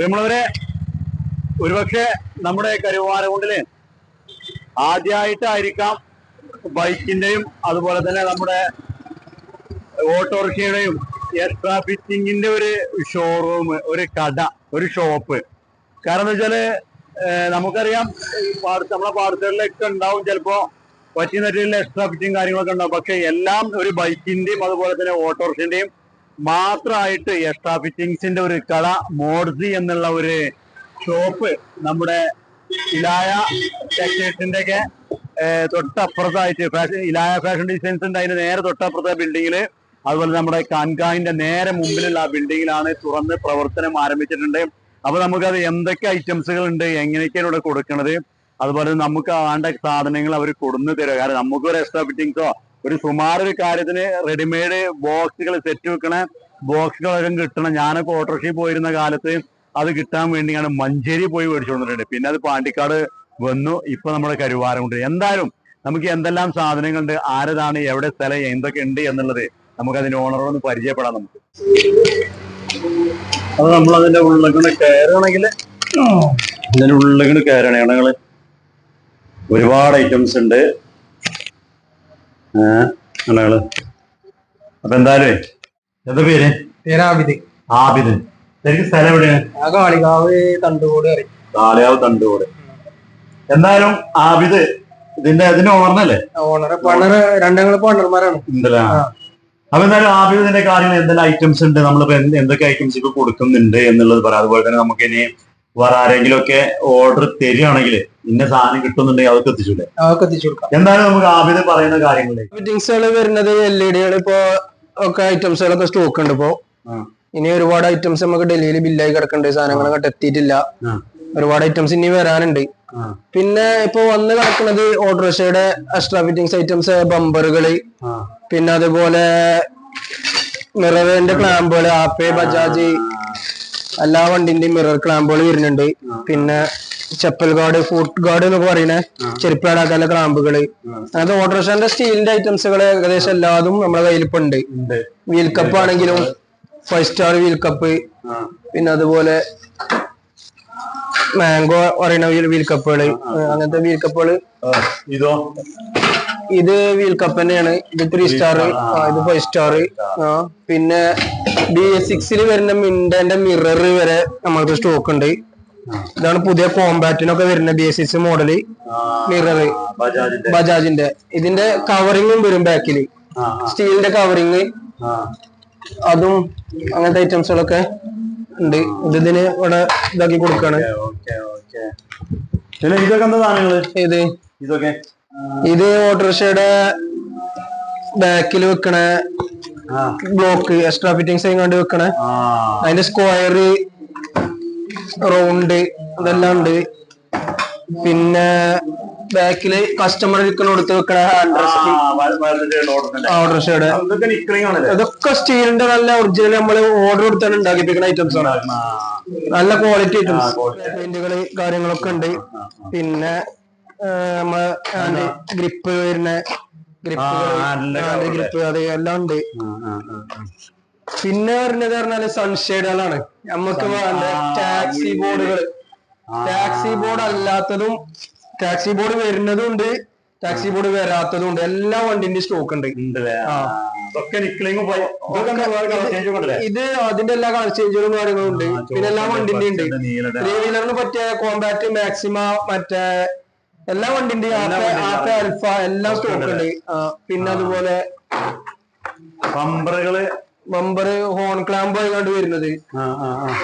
നമ്മളവരെ ഒരുപക്ഷെ നമ്മുടെ കരുവാരകുണ്ടിൽ ആദ്യമായിട്ടായിരിക്കാം ബൈക്കിന്റെയും അതുപോലെ തന്നെ നമ്മുടെ ഓട്ടോറിക്ഷയുടെയും എക്സ്ട്രാ ഫിറ്റിങ്ങിന്റെ ഒരു ഷോറൂം ഒരു കട ഒരു ഷോപ്പ് കാരണം എന്താ വെച്ചാൽ നമുക്കറിയാം നമ്മളെ പാടത്തുകളിലൊക്കെ ഉണ്ടാവും ചിലപ്പോ പറ്റി നെറ്റിലുള്ള എക്സ്ട്രാ ഫിറ്റിംഗ് കാര്യങ്ങളൊക്കെ ഉണ്ടാവും. പക്ഷെ എല്ലാം ഒരു ബൈക്കിന്റെയും അതുപോലെ തന്നെ ഓട്ടോറിക്ഷന്റെയും മാത്രമായിട്ട് എക്സ്ട്രാ ഫിറ്റിങ്സിന്റെ ഒരു കട മോഡ്സി എന്നുള്ള ഒരു ഷോപ്പ് നമ്മുടെ ഇലായ ടെക്സ്റ്റൈൽസിന്റെ ഒക്കെ തൊട്ടപ്പുറത്തായിട്ട് ഫാഷൻ ഇലായ ഫാഷൻ ഡിസൈൻസിന്റെ അതിന്റെ നേരെ തൊട്ടപ്പുറത്തെ ബിൽഡിങ്ങിൽ അതുപോലെ നമ്മുടെ കാൻകായിന്റെ നേരെ മുമ്പിലുള്ള ആ ബിൽഡിങ്ങിലാണ് തുറന്ന് പ്രവർത്തനം ആരംഭിച്ചിട്ടുണ്ട്. അപ്പൊ നമുക്കത് എന്തൊക്കെ ഐറ്റംസുകൾ ഉണ്ട് എങ്ങനെയൊക്കെയാണ് ഇവിടെ കൊടുക്കുന്നത് അതുപോലെ നമുക്ക് വേണ്ട സാധനങ്ങൾ അവർ കൊടുന്നു തരുക കാരണം നമുക്ക് ഒരു എക്സ്ട്രാ ഫിറ്റിങ്സോ ഒരു സുമാർ ഒരു കാര്യത്തിന് റെഡിമെയ്ഡ് ബോക്സുകൾ സെറ്റ് വെക്കണ ബോക്സുകളൊക്കെ കിട്ടണം. ഞാനൊക്കെ ഓട്ടോറിക്ഷയിൽ പോയിരുന്ന കാലത്ത് അത് കിട്ടാൻ വേണ്ടിയാണ് മഞ്ചേരി പോയി മേടിച്ചുകൊണ്ടിട്ടുണ്ട് പിന്നെ അത് പാണ്ടിക്കാട് വന്നു. ഇപ്പൊ നമ്മുടെ കരുവാരമുണ്ട്. എന്തായാലും നമുക്ക് എന്തെല്ലാം സാധനങ്ങളുണ്ട് ആരതാണ് എവിടെ സ്ഥലം എന്തൊക്കെ ഉണ്ട് എന്നുള്ളത് നമുക്ക് അതിന്റെ ഓണറോട് പരിചയപ്പെടാം നമുക്ക്. അത് നമ്മൾ അതിന്റെ ഉള്ളിങ്ങനെ കയറുകയാണെങ്കിൽ ഇതിന്റെ ഉള്ളിങ്ങനെ കയറണേ ഞങ്ങൾ ഒരുപാട് ഐറ്റംസ് ഉണ്ട്. ഞങ്ങൾ അപ്പൊ എന്തായാലും എന്താ പേര്? പേരാവിത് ആബിദ്. ശരിക്കും സ്ഥലം എവിടെയാണ്? കാളികാവ് തണ്ടുകോട് കറി കാളിയാവ് തണ്ടുകൂടെ. എന്തായാലും ആബിദ് ഇതിന്റെ ഇതിന്റെ ഓണറിനല്ലേ ഓണർ പണർ രണ്ടങ്ങൾ പണർമാരാണ് ഉണ്ടല്ലേ. അപ്പൊ എന്തായാലും ആബിദിന്റെ കാര്യങ്ങൾ എന്തെല്ലാം ഐറ്റംസ് ഉണ്ട്? നമ്മളിപ്പോ എന്ത് എന്തൊക്കെ ഐറ്റംസ് ഇപ്പൊ കൊടുക്കുന്നുണ്ട് എന്നുള്ളത് പറയാം. അതുപോലെ തന്നെ നമുക്ക് ഇനി വേറെ ആരെങ്കിലും ഒക്കെ ഓർഡർ തരികയാണെങ്കിൽ ഇന്ന സാധനം കിട്ടുന്നുണ്ടെങ്കിൽ അതൊക്കെ എത്തിച്ചൂടെ? അതൊക്കെ എത്തിച്ചു കൊടുക്കാം. എന്തായാലും നമുക്ക് ആബിദ് പറയുന്ന കാര്യങ്ങളിലേക്ക് ഫിറ്റിങ്സുകൾ വരുന്നത് എൽ ഇ ഡികൾ ഇപ്പോ ഒക്കെ ഐറ്റംസുകളൊക്കെ സ്റ്റോക്ക് ഉണ്ട് ഇപ്പോ. ഇനി ഒരുപാട് ഐറ്റംസ് നമുക്ക് ഡൽഹിയിൽ ബില്ലായി കിടക്കുന്നുണ്ട് സാധനങ്ങളൊക്കെ എത്തിയിട്ടില്ല. ഒരുപാട് ഐറ്റംസ് ഇനി വരാനുണ്ട്. പിന്നെ ഇപ്പൊ വന്ന് കിടക്കുന്നത് ഓട്ടോറിക്ഷയുടെ എക്സ്ട്രാ ഫിറ്റിംഗ്സ് ഐറ്റംസ് ബമ്പറുകൾ പിന്നെ അതുപോലെ മിററിന്റെ ക്ലാമ്പുകൾ ആപ്പേ ബജാജ് എല്ലാ വണ്ടിന്റെയും മിറർ ക്ലാമ്പുകൾ വരുന്നുണ്ട്. പിന്നെ ചെപ്പൽ ഗാർഡ് ഫുട്ട് ഗാർഡ് എന്നൊക്കെ പറയുന്ന ചെരുപ്പിടാക്കാനുള്ള ക്ലാമ്പുകൾ അങ്ങനത്തെ ഓട്ടോറിക്ഷന്റെ സ്റ്റീലിന്റെ ഐറ്റംസുകൾ ഏകദേശം എല്ലാതും നമ്മുടെ കയ്യിലിപ്പോ ഉണ്ട്. വീൽ കപ്പ് ആണെങ്കിലും ഫൈവ് സ്റ്റാർ വീൽ കപ്പ് പിന്നെ അതുപോലെ മാംഗോ പറയുന്ന വീൽ കപ്പുകൾ അങ്ങനത്തെ വീൽ കപ്പുകൾ. ഇതോ? ഇത് വീൽ കപ്പ് തന്നെയാണ്. ഇത് ത്രീ സ്റ്റാർ ഇത് ഫൈവ് സ്റ്റാർ പിന്നെ ബി എസ് സിക്സിൽ വരുന്ന മിൻഡന്റെ മിറർ വരെ നമ്മൾക്ക് സ്റ്റോക്ക് ഉണ്ട്. ഇതാണ് പുതിയ കോമ്പാറ്റിനൊക്കെ വരുന്ന B S six model mirror ബജാജിന്റെ. ഇതിന്റെ കവറിങ്ങും വരും ബാക്കിൽ സ്റ്റീലിന്റെ കവറിങ്. അതും അങ്ങനത്തെ ഐറ്റംസുകളൊക്കെ ഉണ്ട്. ഇത് ഇതിന് ഇവിടെ ഇതാക്കി കൊടുക്കാണ്. ഇതൊക്കെ എന്താ സാധനങ്ങൾ? ഇത്. ഇതൊക്കെ? ഇത് ഓട്ടോറിക്ഷയുടെ ബാക്കിൽ വെക്കണ ബ്ലോക്ക് എക്സ്ട്രാ ഫിറ്റിംഗ്സ് കൊണ്ട് വെക്കണ? അതിന്റെ സ്ക്വയർ റൗണ്ട് അതെല്ലാം ഉണ്ട്. പിന്നെ ബാക്കിൽ കസ്റ്റമർ ഇരിക്കണോടത്ത് വെക്കണ ഓട്ടോറിക്ഷയുടെ ഇതൊക്കെ സ്റ്റീലിന്റെ നല്ല ഒറിജിനൽ നമ്മൾ ഓർഡർ കൊടുത്താണ് ഉണ്ടാക്കിപ്പിക്കുന്ന ഐറ്റംസ് ആണ്. നല്ല ക്വാളിറ്റി ഐറ്റംസ് പെയിന്റുകൾ കാര്യങ്ങളൊക്കെ ഉണ്ട്. പിന്നെ നമ്മളെ ഗ്രിപ്പ് വരുന്ന ഗ്രിപ്പ് ഗ്രിപ്പ് അത് എല്ലാം ഉണ്ട്. പിന്നെ പറഞ്ഞത് പറഞ്ഞാൽ സൺഷെയ്ഡുകളാണ് നമുക്ക് വേണ്ട ടാക്സി ബോർഡുകൾ ടാക്സി ബോർഡ് അല്ലാത്തതും ടാക്സി ബോർഡ് വരുന്നതും ഉണ്ട് ടാക്സി ബോർഡ് വരാത്തതും ഉണ്ട് എല്ലാ വണ്ടിന്റെ സ്റ്റോക്ക് ഉണ്ട്. ഇത് അതിന്റെ എല്ലാ കളർ ചേഞ്ചുകളും കാര്യങ്ങളും ഉണ്ട്. പിന്നെ എല്ലാ വണ്ടിന്റെ ഉണ്ട്. ത്രീ വീലറിന് പറ്റിയ കോമ്പാക്ട് മാക്സിമ മറ്റേ എല്ലാ വണ്ടിന്റെയും ആപ്പ ആപ്പ അൽഫ എല്ലാം സ്റ്റോക്ക് ഉണ്ട്. പിന്നെ അതുപോലെ ബമ്പറുകൾ ബമ്പർ ഹോൺ ക്ലാമ്പ് ആയിക്കൊണ്ട് വരുന്നത്.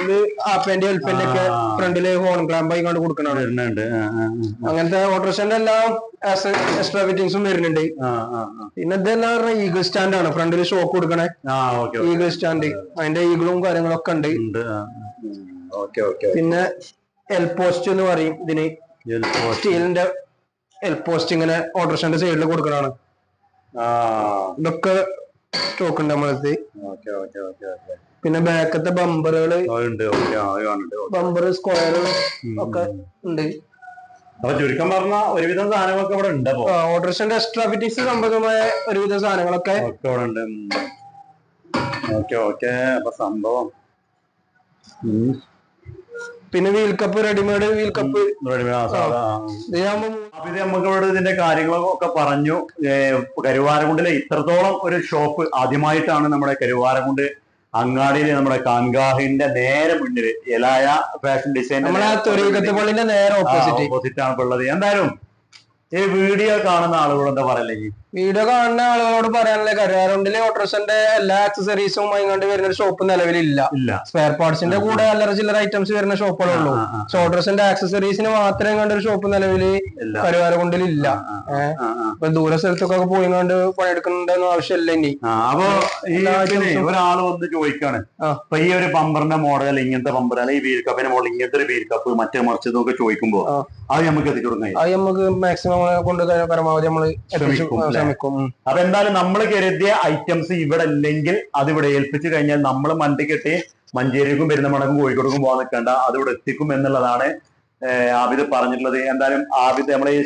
ഇത് ആപ്പന്റെ അൽഫന്റെ ഒക്കെ ഫ്രണ്ടിൽ ഹോൺ ക്ലാമ്പ് ആയിക്കൊണ്ട് കൊടുക്കണ അങ്ങനത്തെ ഓട്ടോറിക്ഷന്റെ എല്ലാം എക്സ്ട്രാ ഫിറ്റിംഗ്സും വരുന്നുണ്ട്. പിന്നെ ഇതെല്ലാം പറഞ്ഞാൽ ഈഗിൾ സ്റ്റാൻഡ് ആണ്. ഫ്രണ്ടിൽ ഷോക്ക് കൊടുക്കണേ. ഈഗിൾ സ്റ്റാൻഡ് അതിന്റെ ഈഗിളും കാര്യങ്ങളൊക്കെ ഉണ്ട്. പിന്നെ എൽ പോസ്റ്റ് എന്ന് പറയും ഇതിന്. സ്റ്റീലിന്റെ എൽ പോസ്റ്റ് ഇങ്ങനെ ഓട്ടോറിക്ഷന്റെ സൈഡിൽ കൊടുക്കണാണ് ഇതൊക്കെ സ്റ്റോക്ക് ഉണ്ട് പിന്നെ ബാക്കത്തെ ബമ്പറുകൾ. ബമ്പർ സ്ക്വയർ ഒക്കെ ഉണ്ട്. അപ്പൊ ചുരുക്കം പറഞ്ഞ ഒരുവിധം സാധനങ്ങളൊക്കെ ഇവിടെ ഉണ്ട് ഓട്ടോറിക്ഷന്റെ എക്സ്ട്രാ ഫിറ്റിംഗ്സ് സംബന്ധമായ ഒരുവിധം സാധനങ്ങളൊക്കെ ഇവിടെ ഉണ്ട്. Okay okay. അപ്പൊ സംഭവം. പിന്നെ wheel cup readymade wheel cup ഇത് നമുക്ക് ഇവിടെ ഇതിന്റെ കാര്യങ്ങളൊക്കെ പറഞ്ഞു. കരുവാരകുണ്ടിലെ ഇത്രത്തോളം ഒരു ഷോപ്പ് ആദ്യമായിട്ടാണ് നമ്മുടെ കരുവാരകുണ്ട് അങ്ങാടിയിൽ നമ്മുടെ കാൻഗാഹിന്റെ നേരെ മുന്നിൽ എലായ ഫാഷൻ ഡിസൈൻ നമ്മളെ പള്ളിന്റെ നേരെ ഓപ്പോസിറ്റ് ഓപ്പോസിറ്റ് ആണ് ഉള്ളത്. എന്തായാലും ഈ വീഡിയോ കാണുന്ന ആളുകളോട് എന്താ പറയല്ലേ വീഡിയോ കാണുന്ന ആളുകളോട് പറയാനുള്ള കരാറുണ്ടിൽ ഓട്ടോറിക്ഷന്റെ എല്ലാ ആക്സസറീസും വരുന്ന ഒരു ഷോപ്പ് നിലവിലില്ല. സ്പെയർ പാർട്സിന്റെ കൂടെ അല്ലറ ചില്ലറ ഐറ്റംസ് വരുന്ന ഷോപ്പുകളേ ഉള്ളൂ. ഓട്ടോറിക്ഷന്റെ ആക്സസറീസിന് മാത്രമേ കണ്ട ഒരു ഷോപ്പ് നിലവിൽ ഇല്ല. കരുവാരകുണ്ടിൽ ഇല്ല ഏഹ് ആ, ആ. ഇപ്പൊ ദൂര സ്ഥലത്തൊക്കെ പോയി കണ്ട് പണിയെടുക്കണമെന്നൊന്നും ആവശ്യമില്ല ഇനി. അപ്പൊ ഉം. വന്ന് ചോദിക്കാണ്. ഇപ്പൊ ഈ ഒരു പമ്പറിന്റെ മോഡൽ ഇങ്ങനത്തെ പമ്പർ അല്ലെങ്കിൽ ഈ ബീർ കപ്പിന്റെ മോഡൽ ഇങ്ങനത്തെ ഒരു ബീർ കപ്പ് മറ്റേ മറിച്ചതൊക്കെ ചോദിക്കുമ്പോ. അത് നമുക്ക് എത്തിച്ചു അത് നമുക്ക് മാക്സിമം കൊണ്ട് കഴിയാൻ പരമാവധി നമ്മൾ ശ്രമിക്കും. അപ്പൊ എന്തായാലും നമ്മൾ കരുതിയ ഐറ്റംസ് ഇവിടെ ഇല്ലെങ്കിൽ അത് ഇവിടെ ഏൽപ്പിച്ചു കഴിഞ്ഞാൽ നമ്മൾ മണ്ടി കെട്ടി മഞ്ചേരിക്കും പെരുന്നമണക്കും കോഴിക്കോടക്കും പോകാൻ നിൽക്കേണ്ട. അത് ഇവിടെ എത്തിക്കും എന്നുള്ളതാണ് ആബിദ് പറഞ്ഞിട്ടുള്ളത്. എന്തായാലും ആബിദ് നമ്മുടെ ഈ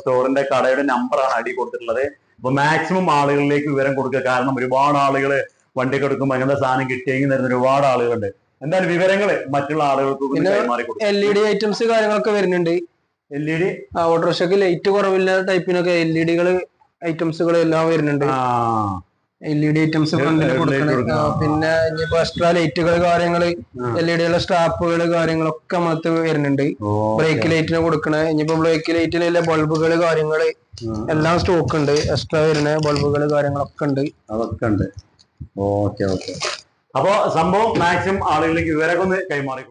സ്റ്റോറിന്റെ കടയുടെ നമ്പറാണ് അടി കൊടുത്തിട്ടുള്ളത്. അപ്പൊ മാക്സിമം ആളുകളിലേക്ക് വിവരം കൊടുക്കുക. കാരണം ഒരുപാട് ആളുകൾ വണ്ടി കൊടുക്കുമ്പോൾ അങ്ങനത്തെ സാധനം കിട്ടിയെങ്കിൽ തരുന്ന ഒരുപാട് ആളുകളുണ്ട്. എന്തായാലും വിവരങ്ങൾ മറ്റുള്ള ആളുകൾക്ക് എൽ ഇ ഡി ഐറ്റംസ് കാര്യങ്ങളൊക്കെ വരുന്നുണ്ട്. എൽ ഇ ഡി ആ ഓട്ടോറിക്ഷക്ക് ലൈറ്റ് കുറവില്ലാത്ത ടൈപ്പിനൊക്കെ എൽ ഇ ഡികൾ ഐറ്റംസുകൾ എല്ലാം വരുന്നുണ്ട്. എൽ ഇ ഡി ഐറ്റംസ് ഫ്രണ്ടിൽ കൊടുക്കണം. പിന്നെ ഇനിയിപ്പോ എക്സ്ട്രാ ലൈറ്റുകൾ കാര്യങ്ങൾ എൽ ഇ ഡിയുള്ള സ്ട്രാപ്പുകൾ കാര്യങ്ങളൊക്കെ നമുക്ക് വരുന്നുണ്ട്. ബ്രേക്ക് ലൈറ്റിന് കൊടുക്കണ. ഇനിയിപ്പോ ബ്രേക്ക് ലൈറ്റിലെ ബൾബുകൾ കാര്യങ്ങൾ എല്ലാം സ്റ്റോക്ക് ഉണ്ട്. എക്സ്ട്രാ വരുന്ന ബൾബുകൾ കാര്യങ്ങളൊക്കെ ഉണ്ട്. അതൊക്കെ ഉണ്ട്. ഓക്കെ ഓക്കെ അപ്പോ സംഭവം മാക്സിമം ആളുകളിലേക്ക് വിവരമൊക്കെ ഒന്ന് കൈമാറി